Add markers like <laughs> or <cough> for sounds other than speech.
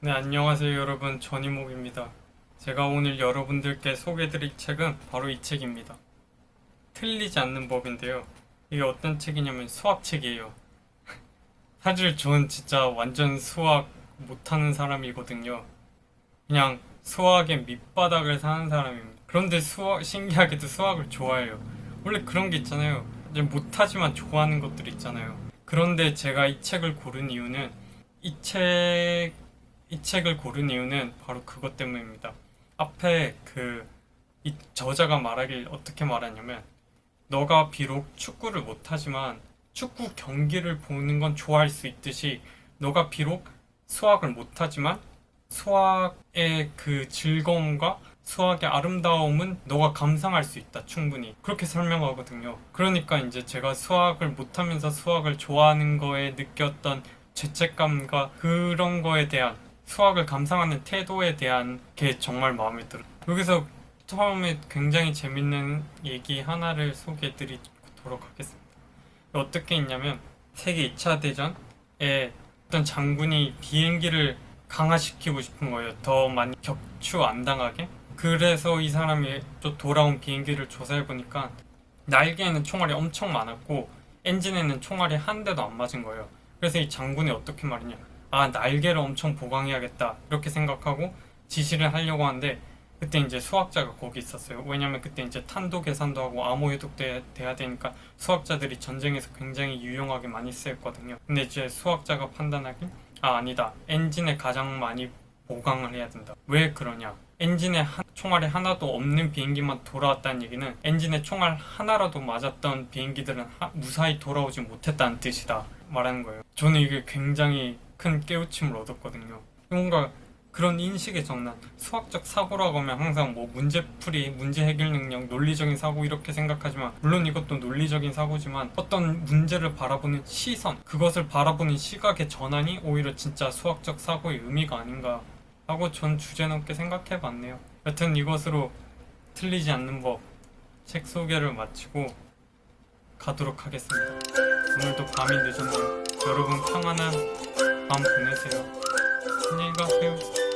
네, 안녕하세요 여러분. 전이목입니다. 제가 오늘 여러분들께 소개해드릴 책은 바로 이 책입니다. 틀리지 않는 법인데요. 이게 어떤 책이냐면 수학책이에요. <laughs> 사실 전 진짜 완전 수학 못하는 사람이거든요. 그냥 수학의 밑바닥을 사는 사람입니다. 그런데 수학, 신기하게도 수학을 좋아해요. 원래 그런 게 있잖아요. 못하지만 좋아하는 것들 있잖아요. 그런데 제가 이 책을 고른 이유는 이 책, 이 책을 고른 이유는 바로 그것 때문입니다. 앞에 그, 이 저자가 말하길 어떻게 말하냐면, 너가 비록 축구를 못하지만 축구 경기를 보는 건 좋아할 수 있듯이, 너가 비록 수학을 못하지만 수학의 그 즐거움과 수학의 아름다움은 너가 감상할 수 있다, 충분히. 그렇게 설명하거든요. 그러니까 이제 제가 수학을 못하면서 수학을 좋아하는 거에 느꼈던 죄책감과 그런 거에 대한 수학을 감상하는 태도에 대한 게 정말 마음에 들어요. 여기서 처음에 굉장히 재밌는 얘기 하나를 소개해 드리도록 하겠습니다. 어떻게 있냐면 세계 2차 대전에 어떤 장군이 비행기를 강화시키고 싶은 거예요. 더 많이 격추 안 당하게. 그래서 이 사람이 또 돌아온 비행기를 조사해 보니까 날개에는 총알이 엄청 많았고 엔진에는 총알이 한 대도 안 맞은 거예요. 그래서 이 장군이 어떻게 말했냐? 아 날개를 엄청 보강해야겠다 이렇게 생각하고 지시를 하려고 하는데 그때 이제 수학자가 거기 있었어요. 왜냐면 그때 이제 탄도 계산도 하고 암호 해독돼 돼야 되니까 수학자들이 전쟁에서 굉장히 유용하게 많이 쓰였거든요. 근데 이제 수학자가 판단하기 아 아니다 엔진에 가장 많이 보강을 해야 된다. 왜 그러냐? 엔진에 한- 총알이 하나도 없는 비행기만 돌아왔다는 얘기는 엔진에 총알 하나라도 맞았던 비행기들은 하- 무사히 돌아오지 못했다는 뜻이다 말하는 거예요. 저는 이게 굉장히 큰 깨우침을 얻었거든요. 뭔가 그런 인식의 전환, 수학적 사고라고 하면 항상 뭐 문제풀이, 문제 해결 능력, 논리적인 사고 이렇게 생각하지만 물론 이것도 논리적인 사고지만 어떤 문제를 바라보는 시선, 그것을 바라보는 시각의 전환이 오히려 진짜 수학적 사고의 의미가 아닌가 하고 전 주제 넘게 생각해 봤네요. 여튼 이것으로 틀리지 않는 법 책 소개를 마치고 가도록 하겠습니다. 오늘도 밤이 늦었네요. 여러분 평안한 밤 보내세요. 안녕히 가세요.